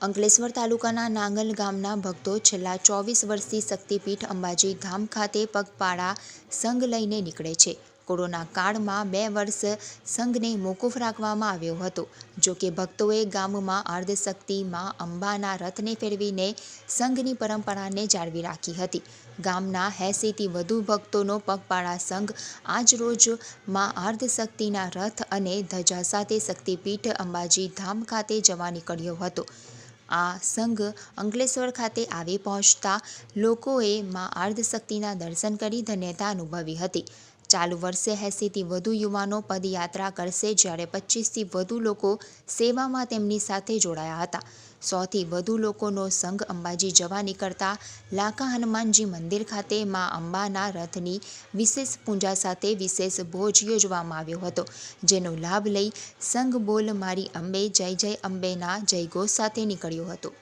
અંકલેશ્વર તાલુકાના નાંગલ ગામના ભક્તો છેલ્લા ચોવીસ વર્ષથી શક્તિપીઠ અંબાજી ધામ ખાતે પગપાળા સંઘ લઈને નીકળે છે. કોરોના કાળમાં બે વર્ષ સંઘને મોકૂફ રાખવામાં આવ્યો હતો. જો કે ભક્તોએ ગામમાં અર્ધશક્તિ માં અંબાના રથને ફેરવીને સંઘની પરંપરાને જાળવી રાખી હતી. ગામના એંસીથી વધુ ભક્તોનો પગપાળા સંઘ આજરોજમાં અર્ધશક્તિના રથ અને ધજા સાથે શક્તિપીઠ અંબાજી ધામ ખાતે જવા નીકળ્યો હતો. આ સંઘ અંકલેશ્વર ખાતે આવી પહોંચતા લોકોએ માં આર્ધશક્તિના દર્શન કરી ધન્યતા અનુભવી હતી. ચાલુ વર્ષે એંસીથી વધુ યુવાનો પદયાત્રા કરશે જ્યારે પચીસથી વધુ લોકો સેવામાં તેમની સાથે જોડાયા હતા. સોથી વધુ લોકોનો સંઘ અંબાજી જવા નીકળતા લાખા હનુમાનજી મંદિર ખાતે માં અંબાના રથની વિશેષ પૂજા સાથે વિશેષ ભોજ યોજવામાં આવ્યો હતો, જેનો લાભ લઈ સંઘ બોલ મારી અંબે, જય જય અંબેના જયઘોષ સાથે નીકળ્યો હતો.